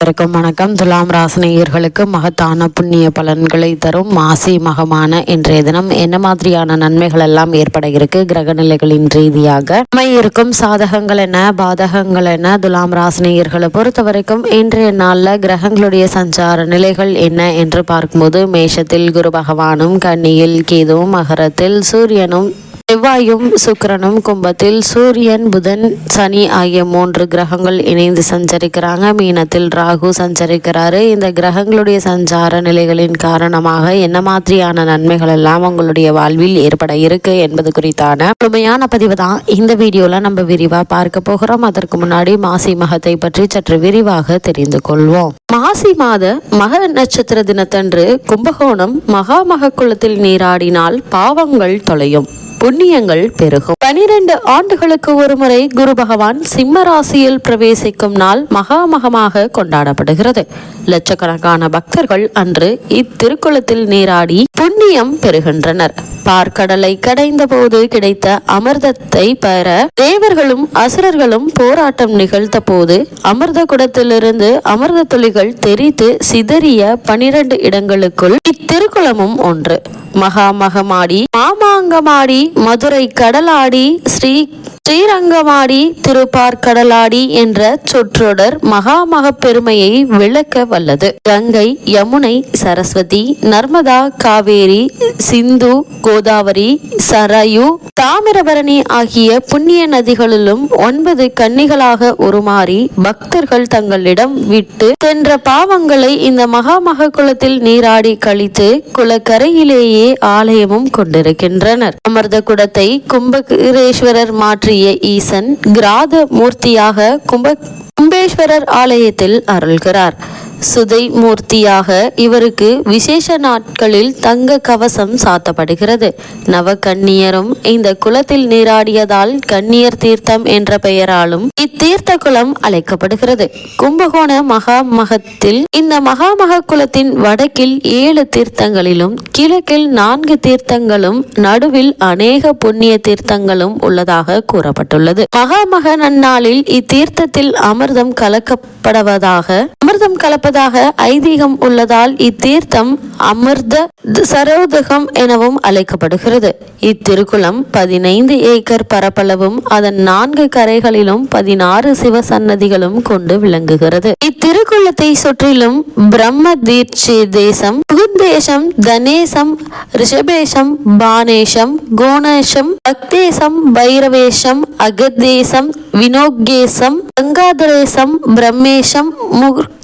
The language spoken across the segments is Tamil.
அனைவருக்கும் வணக்கம். துலாம் ராசினியர்களுக்கு மகத்தான புண்ணிய பலன்களை தரும் மாசி மகமான இன்றைய தினம் என்ன மாதிரியான நன்மைகள் எல்லாம் ஏற்பட இருக்கு? கிரக நிலைகளின் ரீதியாக நம்ம இருக்கும் சாதகங்கள் என்ன? பாதகங்கள் என்ன? துலாம் ராசினியர்களை பொறுத்த வரைக்கும் இன்றைய நாளில் கிரகங்களுடைய சஞ்சார நிலைகள் என்ன என்று பார்க்கும்போது மேஷத்தில் குரு பகவானும் கன்னியில் கேதுவும் மகரத்தில் சூரியனும் செவ்வாயும் சுக்கிரனும் கும்பத்தில் சூரியன் புதன் சனி ஆகிய மூன்று கிரகங்கள் இணைந்து சஞ்சரிக்கிறாங்க. மீனத்தில் ராகு சஞ்சரிக்கிறாரு. இந்த கிரகங்களுடைய சஞ்சார நிலைகளின் காரணமாக என்ன மாதிரியான நன்மைகள் எல்லாம் உங்களுடைய வாழ்வில் ஏற்பட இருக்கு என்பது குறித்தான முழுமையான பதிவு தான் இந்த வீடியோல நம்ம விரிவா பார்க்க போகிறோம். அதற்கு முன்னாடி மாசி மகத்தை பற்றி சற்று விரிவாக தெரிந்து கொள்வோம். மாசி மாத மக நட்சத்திர தினத்தன்று கும்பகோணம் மகாமக குளத்தில் நீராடினால் பாவங்கள் தொலையும். புண்ணியங்கள் பெருகும். பனிரெண்டு ஆண்டுகளுக்கு ஒருமுறை குரு பகவான் சிம்ம ராசியில் பிரவேசிக்கும் நாள் மகாமகமாக கொண்டாடப்படுகிறது. லட்சக்கணக்கான பக்தர்கள் அன்று இத்திருக்குளத்தில் நீராடி புண்ணியம் பெறுகின்றனர். பார்க்கடலை கடைந்த போது கிடைத்த அமிர்தத்தை பெற தேவர்களும் அசுரர்களும் போராட்டம் நிகழ்த்த போது அமிர்த குடத்திலிருந்து அமிர்த துளிகள் தெரித்து சிதறிய பனிரெண்டு இடங்களுக்குள் இத்திருக்குளமும் ஒன்று. மகாமகமாடி ஆமாங்கமாடி மதுரை கடலாடி ஸ்ரீ ஸ்ரீரங்கமாடி திருப்பார்கடலாடி என்ற சொற்றொடர் மகாமக பெருமையை விளக்க வல்லது. கங்கை யமுனை சரஸ்வதி நர்மதா காவேரி சிந்து கோதாவரி சரயு தாமிரபரணி ஆகிய புண்ணிய நதிகளிலும் ஒன்பது கன்னிகளாக உருமாறி பக்தர்கள் தங்களிடம் விட்டு சென்ற பாவங்களை இந்த மகாமக குளத்தில் நீராடி கழித்து குளக்கரையிலேயே ஆலயமும் கொண்டிருக்கின்றனர். அமிர்த குடத்தை கும்பகரேஸ்வரர் தோன்றிய ஈசன் கிராத மூர்த்தியாக கும்ப கும்பேஸ்வரர் ஆலயத்தில் அருள்கிறார். சுதை மூர்த்தியாக இவருக்கு விசேஷ நாட்களில் தங்க கவசம் சாத்தப்படுகிறது. நவகன்னியரும் இந்த குளத்தில் நீராடியதால் கன்னியர் தீர்த்தம் என்ற பெயராலும் இத்தீர்த்த குளம் அழைக்கப்படுகிறது. கும்பகோண மகாமகத்தில் இந்த மகாமக குளத்தின் வடக்கில் ஏழு தீர்த்தங்களிலும் கிழக்கில் நான்கு தீர்த்தங்களும் நடுவில் அநேக புண்ணிய தீர்த்தங்களும் உள்ளதாக கூறப்பட்டுள்ளது. மகாமக நன்னாளில் இத்தீர்த்தத்தில் அமிர்தம் கலக்கப்படுவதாக அமிர்தம் கலப்பதாக ஐதீகம் உள்ளதால் இத்தீர்த்தம் அமிர்த சரோதகம் எனவும் அழைக்கப்படுகிறது. இத்திருக்குளம் பதினைந்து ஏக்கர் பரப்பளவும் அதன் நான்கு கரைகளிலும் பதினாறு சிவ சன்னதிகளும் கொண்டு விளங்குகிறது. இத்திருக்குளத்தை சுற்றிலும் பிரம்ம தீட்சி தேசம் புகுந்தேசம் தனேசம் ரிஷபேஷம் பானேஷம் கோணேஷம் பக்தேசம் பைரவேஷம் அகத்தேசம் வினோகேசம் கங்காதரேசம் பிரம்மேசம்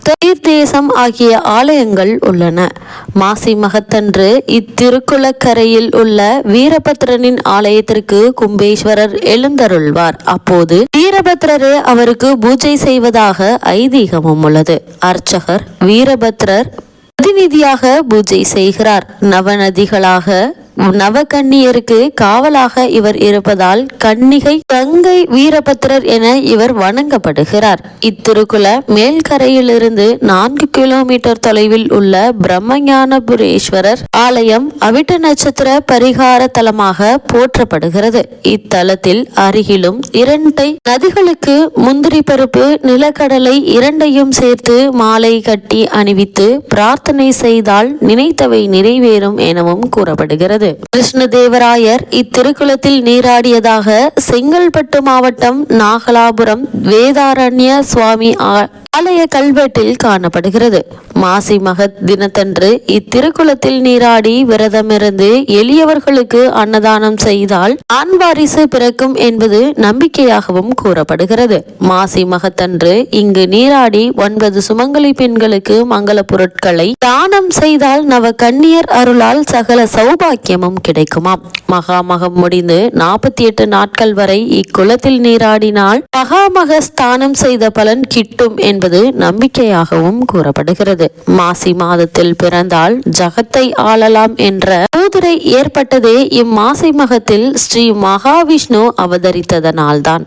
தீர்த்தேசம் ஆகிய ஆலயங்கள் உள்ளன. மாசி மகத்தன்று இத்திருக்குளக்கரையில் உள்ள வீரபத்ரனின் ஆலயத்திற்கு கும்பேஸ்வரர் எழுந்தருள்வார். அப்போது வீரபத்ரரே அவருக்கு பூஜை செய்வதாக ஐதீகமும் உள்ளது. அர்ச்சகர் வீரபத்ரர் பிரதிநிதியாக பூஜை செய்கிறார். நவநதிகளாக நவகன்னியருக்கு காவலாக இவர் இருப்பதால் கன்னிகை கங்கை வீரபத்திரர் என இவர் வணங்கப்படுகிறார். இத்திருக்குல மேல்கரையிலிருந்து நான்கு கிலோமீட்டர் தொலைவில் உள்ள பிரம்மஞானபுரேஸ்வரர் ஆலயம் அவிட்ட நட்சத்திர பரிகார தலமாக போற்றப்படுகிறது. இத்தலத்தில் அருகிலும் இரண்டை நதிகளுக்கு முந்திரி பருப்பு நிலக்கடலை இரண்டையும் சேர்த்து மாலை கட்டி அணிவித்து பிரார்த்தனை செய்தால் நினைத்தவை நிறைவேறும் எனவும் கூறப்படுகிறது. உள்ளது கிருஷ்ணதேவராயர் இத்திருக்குளத்தில் நீராடியதாக செங்கல்பட்டு மாவட்டம் நாகலாபுரம் வேதாரண்ய சுவாமி பழைய கல்வெட்டில் காணப்படுகிறது. மாசி மகத் தினத்தன்று இத்திருக்குளத்தில் நீராடி விரதமிருந்து எளியவர்களுக்கு அன்னதானம் செய்தால் ஆண் வாரிசு பிறக்கும் என்பது நம்பிக்கையாகவும் கூறப்படுகிறது. மாசி மகத்தன்று இங்கு நீராடி ஒன்பது சுமங்கலி பெண்களுக்கு மங்கள பொருட்களை தானம் செய்தால் நவ கண்ணியர் அருளால் சகல சௌபாக்கியமும் கிடைக்குமாம். மகாமகம் முடிந்து நாற்பத்தி எட்டு நாட்கள் வரை இக்குளத்தில் நீராடினால் மகாமக ஸ்தானம் செய்த பலன் கிட்டும் என்பது நம்பிக்கையாகவும் கூறப்படுகிறது. மாசி மாதத்தில் பிறந்தால் ஜகத்தை ஆளலாம் என்ற பூதுரை ஏற்பட்டதே இம்மாசி மகத்தில் ஸ்ரீ மகாவிஷ்ணு அவதரித்ததனால்தான்.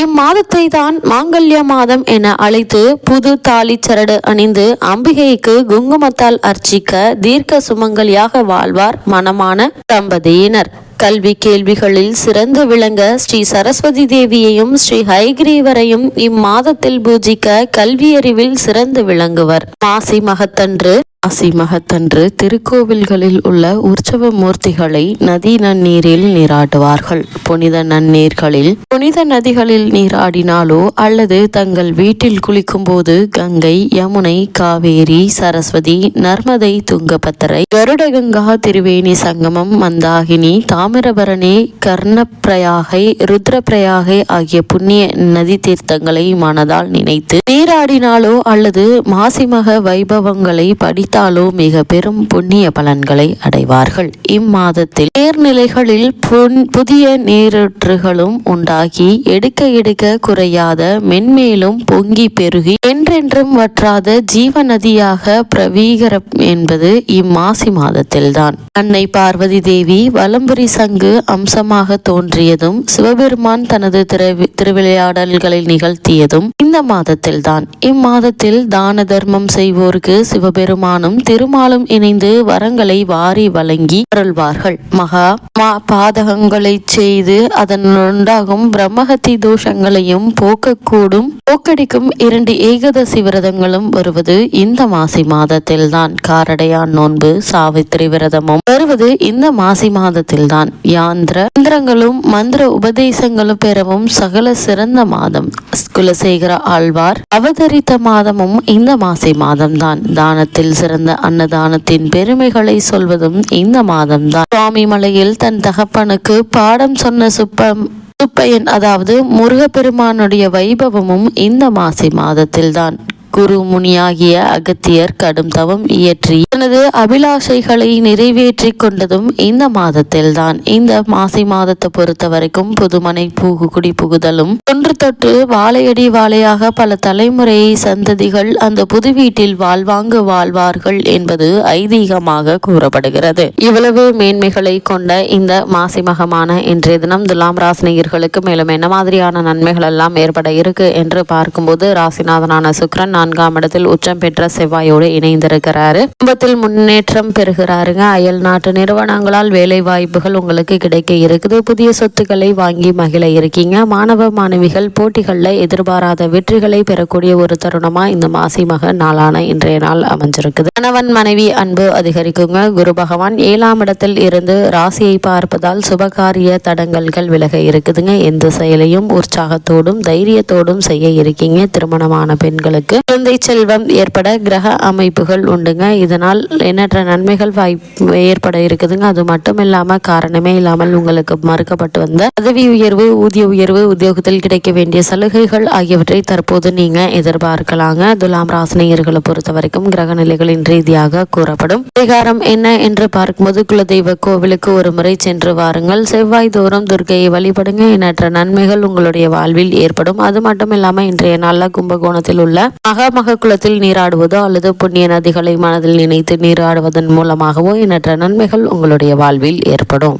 இம்மாதத்தை தான் மாங்கல்ய மாதம் என அழைத்து புது தாலி சரடு அணிந்து அம்பிகைக்கு குங்குமத்தால் அர்ச்சிக்க தீர்க்க சுமங்கலியாக வாழ்வார் மனமான தம்பதியினர். கல்வி கேள்விகளில் சிறந்து விளங்க ஸ்ரீ சரஸ்வதி தேவியையும் ஸ்ரீ ஹைகிரீவரையும் இம்மாதத்தில் பூஜிக்க கல்வியறிவில் சிறந்து விளங்குவர். மாசி மகத்தன்று மாசி மகத்தன்று திருக்கோவில்களில் உள்ள உற்சவ மூர்த்திகளை நதி நன்னீரில் நீராட்டுவார்கள் புனித நன்னீர்களில் புனித நதிகளில் நீராடினாலோ அல்லது தங்கள் வீட்டில் குளிக்கும் போது கங்கை யமுனை காவேரி சரஸ்வதி நர்மதை துங்கபத்திரை கருடகங்கா திருவேணி சங்கமம் மந்தாகினி தாமிரபரணி கர்ணப்பிரயாகை ருத்ரப்பிரயாகை ஆகிய புண்ணிய நதி தீர்த்தங்களை மனதால் நினைத்து நீராடினாலோ அல்லது மாசிமக வைபவங்களை படித்தாலோ மிக பெரும் புண்ணிய பலன்களை அடைவார்கள். இம்மாதத்தில் நீர்நிலைகளில் புதிய நீரூற்றுகளும் உண்டாகி எடுக்க எடுக்க குறையாத மென்மேலும் பொங்கி பெருகி என்றென்றும் வற்றாத ஜீவ நதியாக பிரவீகரம் என்பது இம்மாசி மாதத்தில்தான். அன்னை பார்வதி தேவி வலம்புரி சங்கு அம்சமாக தோன்றியதும் சிவபெருமான் தனது திரு- திருவிளையாடல்களை நிகழ்த்தியதும் இந்த மாதத்தில்தான். இம்மாதத்தில் தான தர்மம் செய்வோருக்கு சிவபெருமானும் திருமாலும் இணைந்து வரங்களை வாரி வழங்கி அருள்வார்கள். மகா மா பாதகங்களை செய்து அதன் உண்டாகும் பிரம்மஹத்தி தோஷங்களையும் போக்கக்கூடும் போக்கடிக்கும் இரண்டு ஏகதசி விரதங்களும் வருவது இந்த மாசி மாதத்தில்தான். காரடையான் நோன்பு சாவித்திரி விரதமும் வருவது இந்த மாசி மாதத்தில்தான். யாந்திர மந்திரங்களும் மந்திர உபதேசங்களும் பெறவும் சகல சிறந்த மாதம். குலசேகர ஆழ்வார் அவதரித்த மாதமும் இந்த மாசி மாதம்தான். தானத்தில் சிறந்த அன்னதானத்தின் பெருமைகளை சொல்வதும் இந்த மாதம்தான். சுவாமி மலையில் தன் தகப்பனுக்கு பாடம் சொன்ன சுப்பம் சுப்பையன் அதாவது முருகப்பெருமானுடைய வைபவமும் இந்த மாசி மாதத்தில்தான். குரு முனியாகிய அகத்தியர் கடும் தவம் இயற்றி தனது அபிலாஷைகளை நிறைவேற்றி கொண்டதும் இந்த மாதத்தில் தான் இந்த மாசி மாதத்தை பொறுத்த வரைக்கும் புதுமனை பூகு குடி புகுதலும் தொன்று தொட்டு வாழையடி வாழையாக பல தலைமுறை சந்ததிகள் அந்த புது வீட்டில் வாழ்வாங்கு வாழ்வார்கள் என்பது ஐதீகமாக கூறப்படுகிறது. இவ்வளவு மேன்மைகளை கொண்ட இந்த மாசி மகமான இன்றைய தினம் துலாம் ராசினியர்களுக்கு மேலும் என்ன மாதிரியான நன்மைகள் எல்லாம் ஏற்பட இருக்கு என்று பார்க்கும்போது ராசிநாதனான சுக்கிரன் நான்காம் இடத்தில் உச்சம் பெற்ற செவ்வாயோடு இணைந்திருக்கிறாரு. குடும்பத்தில் முன்னேற்றம் பெறுகிறாருங்க. அயல் நாட்டு நிறுவனங்களால் வேலை வாய்ப்புகள் உங்களுக்கு கிடைக்க இருக்குது. புதிய சொத்துக்களை வாங்கி மகிழ இருக்கீங்க. மாணவ மாணவிகள் போட்டிகளில் எதிர்பாராத வெற்றிகளை பெறக்கூடிய ஒரு தருணமா இந்த மாசி மக நாளான இன்றைய நாள் அமைஞ்சிருக்குது. கணவன் மனைவி அன்பு அதிகரிக்குங்க. குரு பகவான் ஏழாம் இடத்தில் இருந்து ராசியை பார்ப்பதால் சுபகாரிய தடங்கல்கள் விலக இருக்குதுங்க. எந்த செயலையும் உற்சாகத்தோடும் தைரியத்தோடும் செய்ய இருக்கீங்க. திருமணமான பெண்களுக்கு குழந்தை செல்வம் ஏற்பட கிரக அமைப்புகள் உண்டுங்க. இதனால் எண்ணற்ற நன்மைகள் வாய்ப்பு ஏற்பட இருக்குதுங்க. அது மட்டும் இல்லாமல் காரணமே இல்லாமல் உங்களுக்கு மறுக்கப்பட்டு வந்த பதவி உயர்வு ஊதிய உயர்வு உத்தியோகத்தில் கிடைக்க வேண்டிய சலுகைகள் ஆகியவற்றை தற்போது நீங்க எதிர்பார்க்கலாங்க. துலாம் ராசினியர்களை பொறுத்த வரைக்கும் கிரக நிலைகளின் ரீதியாக கூறப்படும். பரிகாரம் என்ன என்று பார்க்கும்போது குலதெய்வ கோவிலுக்கு ஒரு முறை சென்று வாருங்கள். செவ்வாய் தோறும் துர்க்கையை வழிபடுங்க. எண்ணற்ற நன்மைகள் உங்களுடைய வாழ்வில் ஏற்படும். அது மட்டும் இல்லாமல் இன்றைய நாளில் கும்பகோணத்தில் உள்ள மகா மக குளத்தில் நீராடுவதோ அல்லது புண்ணிய நதிகளை மனதில் நினைத்து நீராடுவதன் மூலமாகவோ எண்ணற்ற நன்மைகள் உங்களுடைய வாழ்வில் ஏற்படும்.